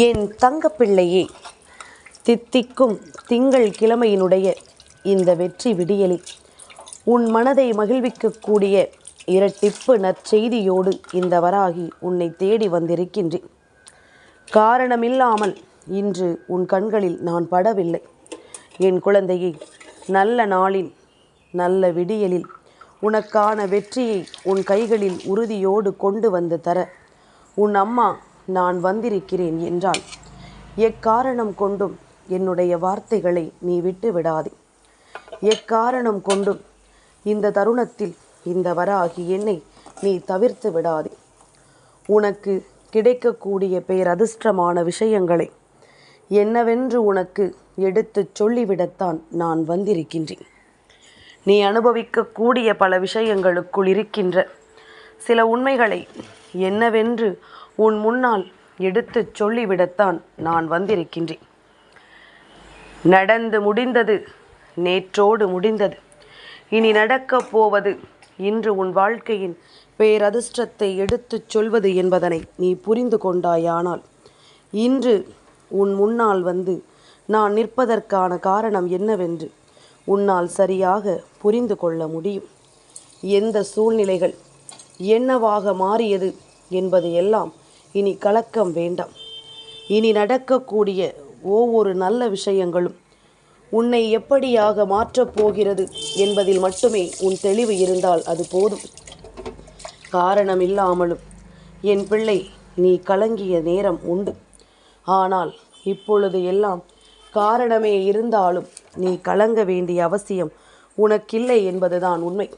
என் தங்கப்பிள்ளையே தித்திக்கும் திங்கள் கிழமையினுடைய இந்த வெற்றி விடியலில் உன் மனதை மகிழ்விக்கக்கூடிய இரட்டிப்பு நற்செய்தியோடு இந்த வராகி உன்னை தேடி வந்திருக்கின்றேன். காரணமில்லாமல் இன்று உன் கண்களில் நான் படவில்லை. என் குழந்தையை நல்ல நாளில் நல்ல விடியலில் உனக்கான வெற்றியை உன் கைகளில் உறுதியோடு கொண்டு வந்து தர உன் அம்மா நான் வந்திருக்கிறேன் என்றால் எக்காரணம் கொண்டும் என்னுடைய வார்த்தைகளை நீ விட்டு விடாதே எக்காரணம் கொண்டும் இந்த தருணத்தில் இந்த வராகி என்னை நீ தவிர்த்து விடாதே. உனக்கு கிடைக்கக்கூடிய பேரதிர்ஷ்டமான விஷயங்களை என்னவென்று உனக்கு எடுத்துச் சொல்லிவிடத்தான் நான் வந்திருக்கின்றேன். நீ அனுபவிக்கக்கூடிய பல விஷயங்களுக்குள் இருக்கின்ற சில உண்மைகளை என்னவென்று உன் முன்னால் எடுத்துச் சொல்லிவிடத்தான் நான் வந்திருக்கின்றேன். நடந்து முடிந்தது நேற்றோடு முடிந்தது. இனி நடக்கப் போவது இன்று உன் வாழ்க்கையின் பேரதிர்ஷ்டத்தை எடுத்துச் சொல்வது என்பதனை நீ புரிந்து கொண்டாயானால் இன்று உன் முன்னால் வந்து நான் நிற்பதற்கான காரணம் என்னவென்று உன்னால் சரியாக புரிந்து கொள்ள முடியும். எந்த சூழ்நிலைகள் என்னவாக மாறியது என்பது எல்லாம் இனி கலக்கம் வேண்டாம். இனி நடக்கக்கூடிய ஒவ்வொரு நல்ல விஷயங்களும் உன்னை எப்படியாக மாற்றப் போகிறது என்பதில் மட்டுமே உன் தெளிவு இருந்தால் அது போதும். காரணம் இல்லாமலும் என் பிள்ளை நீ கலங்கிய நேரம் உண்டு. ஆனால் இப்பொழுது எல்லாம் காரணமே இருந்தாலும் நீ கலங்க வேண்டிய அவசியம் உனக்கில்லை என்பதுதான் உண்மை.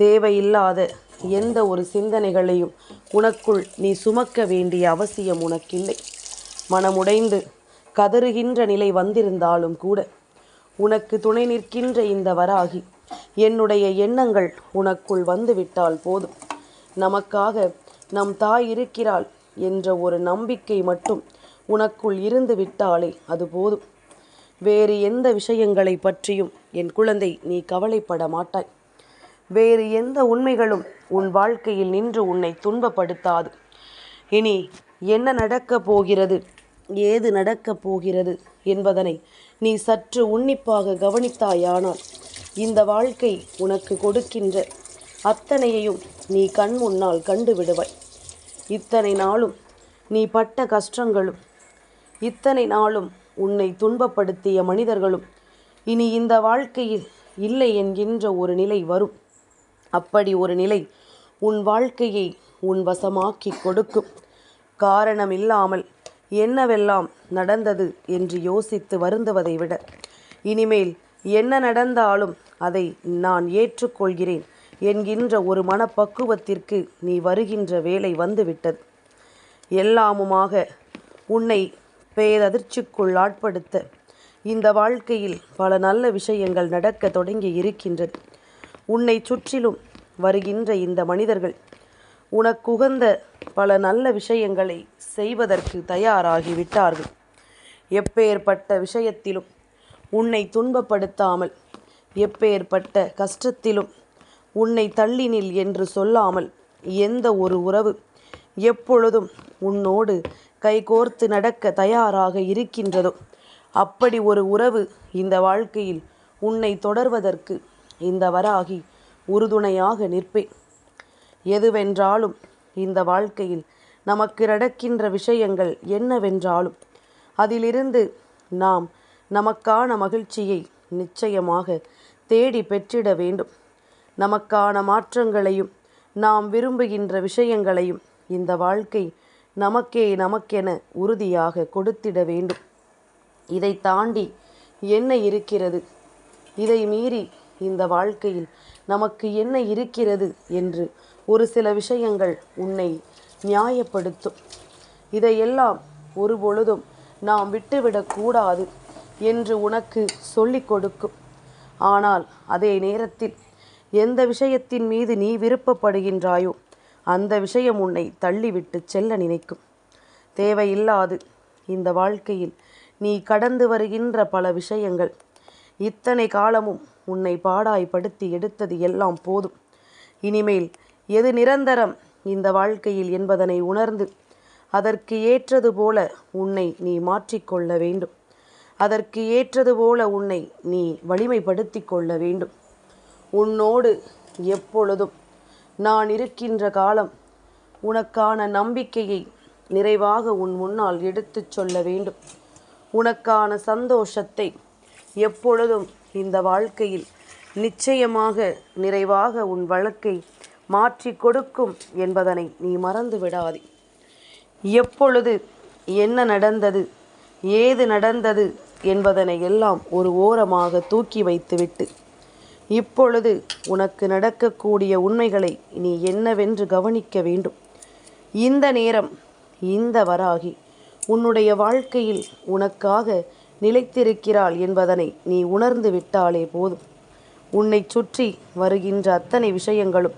தேவையில்லாத எந்த ஒரு சிந்தனைகளையும் உனக்குள் நீ சுமக்க வேண்டிய அவசியம் உனக்கில்லை. மனமுடைந்து கதறுகின்ற நிலை வந்திருந்தாலும் கூட உனக்கு துணை நிற்கின்ற இந்த வராகி என்னுடைய எண்ணங்கள் உனக்குள் வந்துவிட்டால் போதும். நமக்காக நம் தாய் இருக்கிறாள் என்ற ஒரு நம்பிக்கை மட்டும் உனக்குள் இருந்து விட்டாலே அது போதும். வேறு எந்த விஷயங்களை பற்றியும் என் குழந்தை நீ கவலைப்பட மாட்டாய். வேறு எந்த உண்மைகளும் உன் வாழ்க்கையில் நின்று உன்னை துன்பப்படுத்தாது. இனி என்ன நடக்கப் போகிறது? ஏது நடக்கப் போகிறது என்பதனை நீ சற்று உன்னிப்பாக கவனித்தாயானால் இந்த வாழ்க்கை உனக்கு கொடுக்கின்ற அத்தனையையும் நீ கண் முன்னால் கண்டுவிடுவாய் இத்தனை நாளும் நீ பட்ட கஷ்டங்களும் இத்தனை நாளும் உன்னை துன்பப்படுத்திய மனிதர்களும் இனி இந்த வாழ்க்கையில் இல்லை என்கின்ற ஒரு நிலை வரும். அப்படி ஒரு நிலை உன் வாழ்க்கையை உன் வசமாக்கி கொடுக்கும். காரணம் இல்லாமல் என்னவெல்லாம் நடந்தது என்று யோசித்து வருந்துவதை விட இனிமேல் என்ன நடந்தாலும் அதை நான் ஏற்றுக்கொள்கிறேன் என்கின்ற ஒரு மனப்பக்குவத்திற்கு நீ வருகின்ற வேலை வந்துவிட்டது. எல்லாமுமாக உன்னை பேரதிர்ச்சிக்குள் ஆட்படுத்த இந்த வாழ்க்கையில் பல நல்ல விஷயங்கள் நடக்க தொடங்கி இருக்கின்றது. உன்னை சுற்றிலும் வருகின்ற இந்த மனிதர்கள் உனக்குகந்த பல நல்ல விஷயங்களை செய்வதற்கு தயாராகி விட்டார்கள் எப்பேற்பட்ட விஷயத்திலும் உன்னை துன்பப்படுத்தாமல் எப்பேற்பட்ட கஷ்டத்திலும் உன்னை தள்ளினில் என்று சொல்லாமல் எந்த ஒரு உறவு எப்பொழுதும் உன்னோடு கைகோர்த்து நடக்க தயாராக இருக்கின்றதோ அப்படி ஒரு உறவு இந்த வாழ்க்கையில் உன்னை தொடர்வதற்கு இந்த வராகி உறுதுணையாக நிற்பேன். எதுவென்றாலும் இந்த வாழ்க்கையில் நமக்கு நடக்கின்ற விஷயங்கள் என்னவென்றாலும் அதிலிருந்து நாம் நமக்கான மகிழ்ச்சியை நிச்சயமாக தேடி பெற்றிட வேண்டும். நமக்கான மாற்றங்களையும் நாம் விரும்புகின்ற விஷயங்களையும் இந்த வாழ்க்கை நமக்கே நமக்கென உறுதியாக கொடுத்திட வேண்டும். இதை தாண்டி என்ன இருக்கிறது? இதை மீறி இந்த வாழ்க்கையில் நமக்கு என்ன இருக்கிறது என்று ஒரு சில விஷயங்கள் உன்னை நியாயப்படுத்தும். இதையெல்லாம் ஒரு பொழுதும் நாம் விட்டுவிடக்கூடாது என்று உனக்கு சொல்லிக் கொடுக்கும். ஆனால் அதே நேரத்தில் எந்த விஷயத்தின் மீது நீ விருப்பப்படுகின்றாயோ அந்த விஷயம் உன்னை தள்ளிவிட்டு செல்ல நினைக்கும். தேவையில்லாது இந்த வாழ்க்கையில் நீ கடந்து வருகின்ற பல விஷயங்கள் இத்தனை காலமும் உன்னை பாடாய்படுத்தி எடுத்தது எல்லாம் போதும். இனிமேல் எது நிரந்தரம் இந்த வாழ்க்கையில் என்பதனை உணர்ந்து அதற்கு ஏற்றது போல உன்னை நீ மாற்றிக்கொள்ள வேண்டும். அதற்கு ஏற்றது போல உன்னை நீ வலிமைப்படுத்தி கொள்ள வேண்டும். உன்னோடு எப்பொழுதும் நான் இருக்கின்ற காலம் உனக்கான நம்பிக்கையை நிறைவாக உன் முன்னால் எடுத்துச் சொல்ல வேண்டும். உனக்கான சந்தோஷத்தை எப்பொழுதும் இந்த வாழ்க்கையில் நிச்சயமாக நிறைவாக உன் வழக்கை மாற்றி கொடுக்கும் என்பதனை நீ மறந்து விடாதே எப்பொழுது என்ன நடந்தது ஏது நடந்தது என்பதனை எல்லாம் ஒரு ஓரமாக தூக்கி வைத்துவிட்டு இப்பொழுது உனக்கு நடக்கக்கூடிய உண்மைகளை நீ என்னவென்று கவனிக்க வேண்டும். இந்த நேரம் இந்த வராகி உன்னுடைய வாழ்க்கையில் உனக்காக நிலைத்திருக்கிறாள் என்பதனை நீ உணர்ந்து விட்டாலே போதும். உன்னை சுற்றி வருகின்ற அத்தனை விஷயங்களும்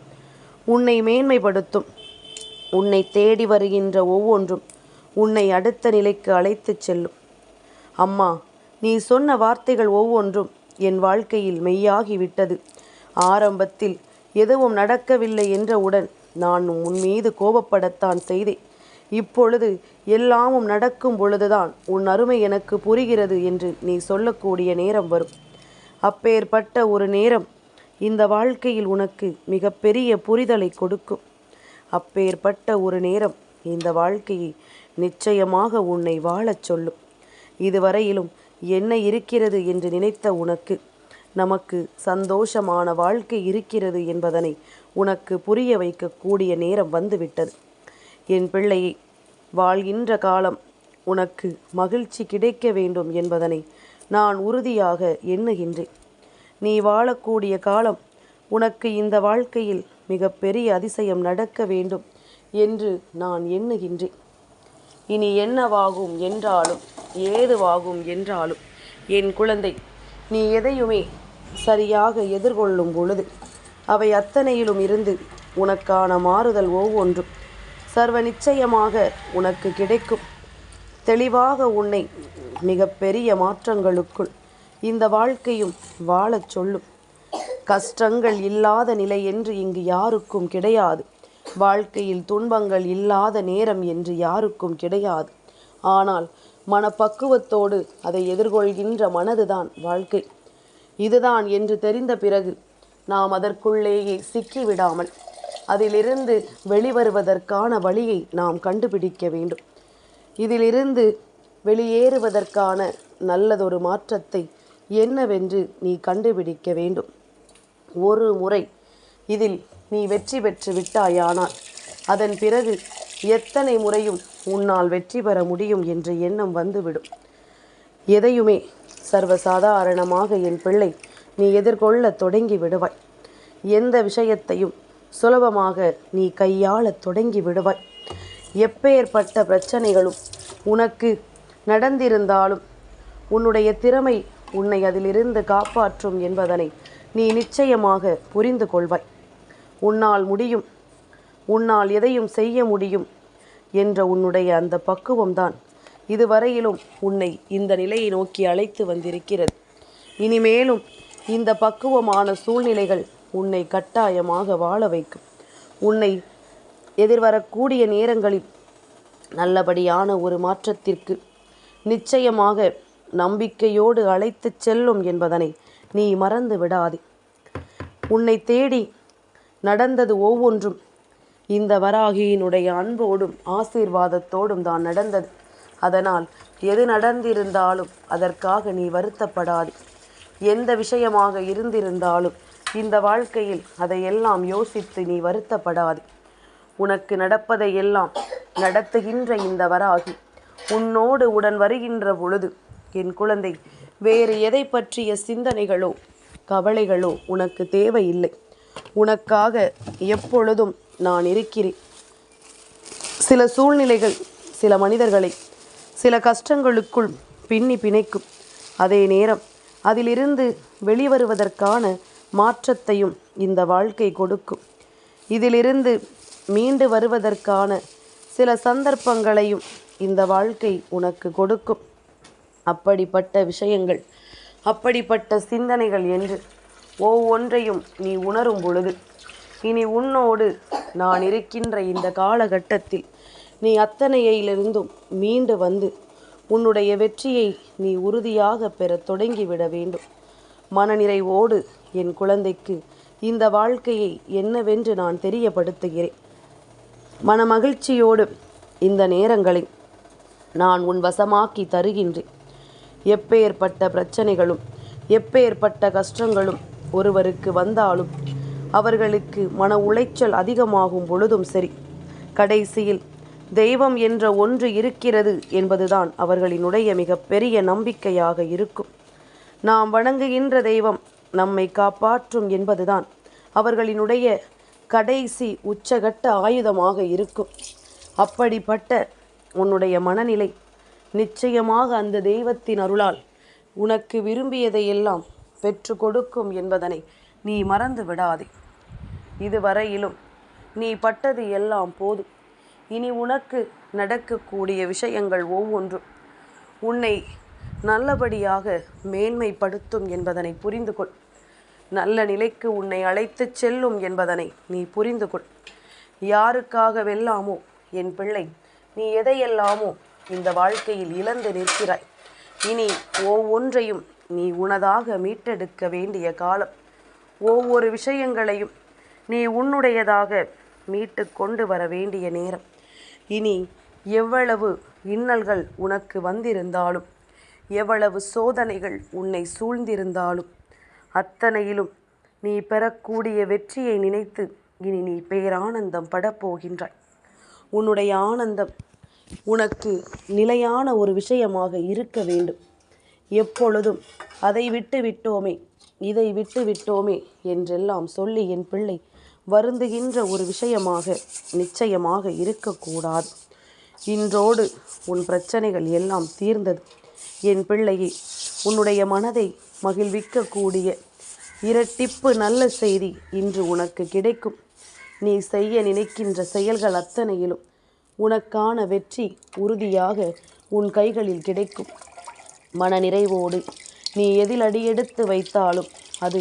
உன்னை மேன்மைப்படுத்தும். உன்னை தேடி வருகின்ற ஒவ்வொன்றும் உன்னை அடுத்த நிலைக்கு அழைத்துச் செல்லும். அம்மா நீ சொன்ன வார்த்தைகள் ஒவ்வொன்றும் என் வாழ்க்கையில் மெய்யாகிவிட்டது. ஆரம்பத்தில் எதுவும் நடக்கவில்லை என்றவுடன் நான் உன் மீது கோபப்படத்தான் செய்தேன். இப்பொழுது எல்லாமும் நடக்கும் பொழுதுதான் உன் அருமை எனக்கு புரிகிறது என்று நீ சொல்லக்கூடிய நேரம் வரும். அப்பேற்பட்ட ஒரு நேரம் இந்த வாழ்க்கையில் உனக்கு மிகப்பெரிய புரிதலை கொடுக்கும். அப்பேற்பட்ட ஒரு நேரம் இந்த வாழ்க்கையை நிச்சயமாக உன்னை வாழச் சொல்லும். இதுவரையிலும் என்ன இருக்கிறது என்று நினைத்த உனக்கு நமக்கு சந்தோஷமான வாழ்க்கை இருக்கிறது என்பதனை உனக்கு புரிய வைக்கக்கூடிய நேரம் வந்துவிட்டது. என் பிள்ளையை வாழ்கின்ற காலம் உனக்கு மகிழ்ச்சி கிடைக்க வேண்டும் என்பதனை நான் உறுதியாக எண்ணுகின்றேன். நீ வாழக்கூடிய காலம் உனக்கு இந்த வாழ்க்கையில் மிகப்பெரிய அதிசயம் நடக்க வேண்டும் என்று நான் எண்ணுகின்றேன். இனி என்னவாகும் என்றாலும் ஏதுவாகும் என்றாலும் என் குழந்தை நீ எதையுமே சரியாக எதிர்கொள்ளும் பொழுது அவை அத்தனையிலும் இருந்து உனக்கான மாறுதல் ஒவ்வொன்றும். சர்வ நிச்சயமாக உனக்கு கிடைக்கும். தெளிவாக உன்னை மிகப்பெரிய மாற்றங்களுக்குள் இந்த வாழ்க்கையும் வாழச் சொல்லும். கஷ்டங்கள் இல்லாத நிலை என்று இங்கு யாருக்கும் கிடையாது. வாழ்க்கையில் துன்பங்கள் இல்லாத நேரம் என்று யாருக்கும் கிடையாது. ஆனால் மனப்பக்குவத்தோடு அதை எதிர்கொள்கின்ற மனதுதான் வாழ்க்கை. இதுதான் என்று தெரிந்த பிறகு நாம் அதற்குள்ளேயே சிக்கிவிடாமல் அதிலிருந்து வெளிவருவதற்கான வழியை நாம் கண்டுபிடிக்க வேண்டும். இதிலிருந்து வெளியேறுவதற்கான நல்லதொரு மாற்றத்தை என்னவென்று நீ கண்டுபிடிக்க வேண்டும். ஒரு முறை இதில் நீ வெற்றி பெற்று விட்டாயானால் அதன் பிறகு எத்தனை முறையும் உன்னால் வெற்றி பெற முடியும் என்ற எண்ணம் வந்துவிடும். எதையுமே சர்வசாதாரணமாக என் பிள்ளை நீ எதிர்கொள்ள தொடங்கி விடுவாய். எந்த விஷயத்தையும் சுலபமாக நீ கையாளத் தொடங்கி விடுவாய். எப்பேற்பட்ட பிரச்சனைகளும் உனக்கு நடந்திருந்தாலும் உன்னுடைய திறமை உன்னை அதிலிருந்து காப்பாற்றும் என்பதனை நீ நிச்சயமாக புரிந்து கொள்வாய். உன்னால் முடியும் உன்னால் எதையும் செய்ய முடியும் என்ற உன்னுடைய அந்த பக்குவம்தான் இதுவரையிலும் உன்னை இந்த நிலையை நோக்கி அழைத்து வந்திருக்கிறது. இனிமேலும் இந்த பக்குவமான சூழ்நிலைகள் உன்னை கட்டாயமாக வாழ வைக்கும். உன்னை எதிர்வரக்கூடிய நேரங்களில் நல்லபடியான ஒரு மாற்றத்திற்கு நிச்சயமாக நம்பிக்கையோடு அழைத்துச் செல்லும் என்பதனை நீ மறந்து விடாதே. உன்னை தேடி நடந்தது ஒவ்வொன்றும் இந்த வராகியினுடைய அன்போடும் ஆசீர்வாதத்தோடும் தான் நடந்தது. அதனால் எது நடந்திருந்தாலும் அதற்காக நீ வருத்தப்படாது. எந்த விஷயமாக இருந்திருந்தாலும் இந்த வாழ்க்கையில் அதையெல்லாம் யோசித்து நீ வருத்தப்படாது. உனக்கு நடப்பதை எல்லாம் நடத்துகின்ற இந்த வராகி உன்னோடு உடன் வருகின்ற பொழுது என் குழந்தை வேறு எதை பற்றிய சிந்தனைகளோ கவலைகளோ உனக்கு தேவையில்லை. உனக்காக எப்பொழுதும் நான் இருக்கிறேன். சில சூழ்நிலைகள் சில மனிதர்களை சில கஷ்டங்களுக்குள் பின்னி பிணைக்கும். அதே நேரம் அதிலிருந்து வெளிவருவதற்கான மாற்றத்தையும் இந்த வாழ்க்கை கொடுக்கும். இதிலிருந்து மீண்டு வருவதற்கான சில சந்தர்ப்பங்களையும் இந்த வாழ்க்கை உனக்கு கொடுக்கும். அப்படிப்பட்ட விஷயங்கள் அப்படிப்பட்ட சிந்தனைகள் என்று ஒவ்வொன்றையும் நீ உணரும் பொழுது இனி உன்னோடு நான் இருக்கின்ற இந்த காலகட்டத்தில் நீ அத்தனையிலிருந்தும் மீண்டு வந்து உன்னுடைய வெற்றியை நீ உறுதியாக பெற தொடங்கிவிட வேண்டும். மனநிறைவோடு என் குழந்தைக்கு இந்த வாழ்க்கையை என்னவென்று நான் தெரியப்படுத்துகிறேன். மனமகிழ்ச்சியோடு இந்த நேரங்களை நான் உன் வசமாக்கி தருகின்றேன். எப்பேற்பட்ட பிரச்சனைகளும் எப்பேற்பட்ட கஷ்டங்களும் ஒருவருக்கு வந்தாலும் அவர்களுக்கு மன உளைச்சல் அதிகமாகும் பொழுதும் சரி கடைசியில் தெய்வம் என்ற ஒன்று இருக்கிறது என்பதுதான் அவர்களினுடைய மிகப்பெரிய நம்பிக்கையாக இருக்கும். நாம் வணங்குகின்ற தெய்வம் நம்மை காப்பாற்றும் என்பதுதான். அவர்களினுடைய கடைசி உச்சகட்ட ஆயுதமாக இருக்கும். அப்படிப்பட்ட உன்னுடைய மனநிலை நிச்சயமாக அந்த தெய்வத்தின் அருளால் உனக்கு விரும்பியதையெல்லாம் பெற்று கொடுக்கும் என்பதனை நீ மறந்து விடாதே. இதுவரையிலும் நீ பட்டது எல்லாம் போதும். இனி உனக்கு நடக்கக்கூடிய விஷயங்கள் ஒவ்வொன்றும் உன்னை நல்லபடியாக மேன்மைப்படுத்தும் என்பதனை புரிந்து கொள் நல்ல நிலைக்கு உன்னை அழைத்துச் செல்லும் என்பதனை நீ புரிந்து கொள். யாருக்காக வெல்லாமோ என் பிள்ளை? நீ எதையெல்லாமோ இந்த வாழ்க்கையில் இழந்து நிற்கிறாய். இனி ஒவ்வொன்றையும் நீ உனதாக மீட்டெடுக்க வேண்டிய காலம். ஒவ்வொரு விஷயங்களையும் நீ உன்னுடையதாக மீட்டு கொண்டு வர வேண்டிய நேரம். இனி எவ்வளவு இன்னல்கள் உனக்கு வந்திருந்தாலும் எவ்வளவு சோதனைகள் உன்னை சூழ்ந்திருந்தாலும் அத்தனையிலும் நீ பெறக்கூடிய வெற்றியை நினைத்து இனி நீ பேரானந்தம் படப்போகின்றாய். உன்னுடைய ஆனந்தம் உனக்கு நிலையான ஒரு விஷயமாக இருக்க வேண்டும். எப்பொழுதும் அதை விட்டு விட்டோமே இதை விட்டு விட்டோமே என்றெல்லாம் சொல்லி என் பிள்ளை வருந்துகின்ற ஒரு விஷயமாக நிச்சயமாக இருக்கக்கூடாது. இன்றோடு உன் பிரச்சனைகள் எல்லாம் தீர்ந்தது. என் பிள்ளையே உன்னுடைய மனதை மகிழ்விக்கக்கூடிய இரட்டிப்பு நல்ல செய்தி இன்று உனக்கு கிடைக்கும். நீ செய்ய நினைக்கின்ற செயல்கள் அத்தனையிலும் உனக்கான வெற்றி உறுதியாக உன் கைகளில் கிடைக்கும். மனநிறைவோடு நீ எதில் அடியெடுத்து வைத்தாலும் அது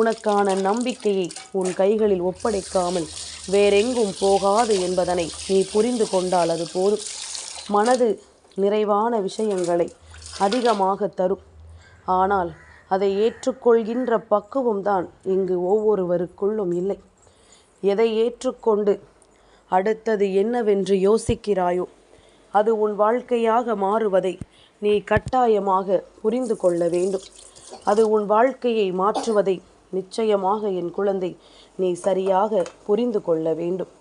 உனக்கான நம்பிக்கையை உன் கைகளில் ஒப்படைக்காமல் வேறெங்கும் போகாது என்பதனை நீ புரிந்து கொண்டால் அது போதும். மனது நிறைவான விஷயங்களை அதிகமாக தரும். ஆனால் அதை ஏற்றுக்கொள்கின்ற பக்குவம்தான் இங்கு ஒவ்வொருவருக்குள்ளும் இல்லை. எதை ஏற்றுக்கொண்டு அடுத்தது என்னவென்று யோசிக்கிறாயோ அது உன் வாழ்க்கையாக மாறுவதை நீ கட்டாயமாக புரிந்து கொள்ள வேண்டும். அது உன் வாழ்க்கையை மாற்றுவதை நிச்சயமாக என் குழந்தை நீ சரியாக புரிந்து கொள்ள வேண்டும்.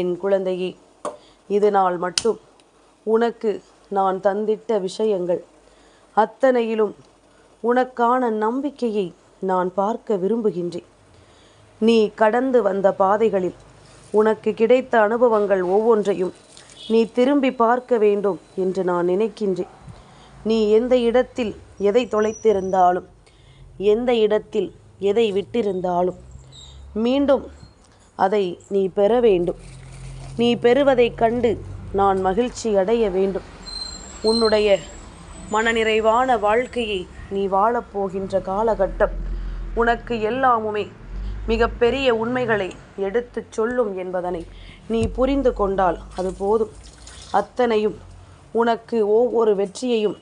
என் குழந்தையே இது நாள் மட்டும். உனக்கு நான் தந்திட்ட விஷயங்கள் அத்தனையிலும் உனக்கான நம்பிக்கையை நான் பார்க்க விரும்புகின்றேன். நீ கடந்து வந்த பாதைகளில் உனக்கு கிடைத்த அனுபவங்கள் ஒவ்வொன்றையும் நீ திரும்பி பார்க்க வேண்டும் என்று நான் நினைக்கின்றேன். நீ எந்த இடத்தில் எதை தொலைத்திருந்தாலும் எந்த இடத்தில் எதை விட்டிருந்தாலும் மீண்டும் அதை நீ பெற வேண்டும். நீ பெறுவதைக் கண்டு நான் மகிழ்ச்சி அடைய வேண்டும். உன்னுடைய மனநிறைவான வாழ்க்கையை நீ வாழப்போகின்ற காலகட்டம் உனக்கு எல்லாமுமே மிகப்பெரிய உண்மைகளை எடுத்துச் சொல்லும் என்பதனை நீ புரிந்து கொண்டால் அது போதும். அத்தனையும் உனக்கு ஒவ்வொரு வெற்றியையும்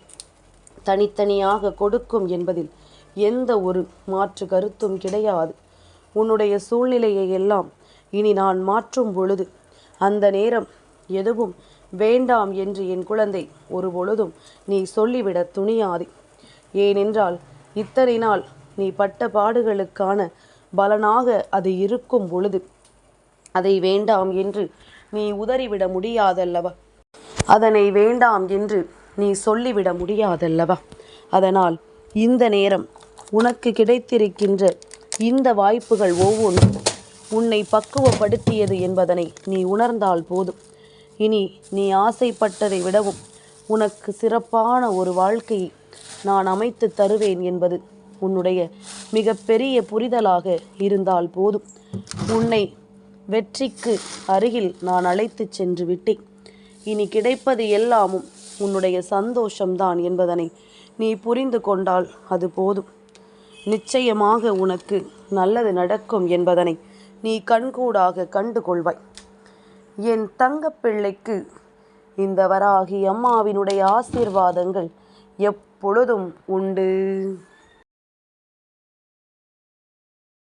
தனித்தனியாக கொடுக்கும் என்பதில் எந்த ஒரு மாற்று கருத்தும் கிடையாது. உன்னுடைய சூழ்நிலையை எல்லாம் இனி நான் மாற்றும் பொழுது அந்த நேரம் எதுவும் வேண்டாம் என்று என் குழந்தை ஒரு பொழுதும் நீ சொல்லிவிட துணியாதே. ஏனென்றால் இத்தனை நாள் நீ பட்ட பாடுகளுக்கான பலனாக அது இருக்கும் பொழுது. அதை வேண்டாம் என்று நீ உதறிவிட முடியாதல்லவா? அதனை வேண்டாம் என்று நீ சொல்லிவிட முடியாதல்லவா? அதனால் இந்த நேரம் உனக்கு கிடைத்திருக்கின்ற இந்த வாய்ப்புகள் ஒவ்வொன்றும் உன்னை பக்குவப்படுத்தியது என்பதனை நீ உணர்ந்தால் போதும். இனி நீ ஆசைப்பட்டதை விடவும் உனக்கு சிறப்பான ஒரு வாழ்க்கையை நான் அமைத்து தருவேன் என்பது உன்னுடைய மிகப்பெரிய புரிதலாக இருந்தால் போதும். உன்னை வெற்றிக்கு அருகில் நான் அழைத்துச் சென்று விட்டேன். இனி கிடைப்பது எல்லாமும் உன்னுடைய சந்தோஷம்தான் என்பதனை நீ புரிந்து கொண்டால் அது போதும். நிச்சயமாக உனக்கு நல்லது நடக்கும் என்பதனை நீ கண்கூடாக கண்டு கொள்வாய் என் தங்கப்பிள்ளைக்கு இந்த வராகி அம்மாவினுடைய ஆசீர்வாதங்கள் எப் எப்பொழுதும் உண்டு.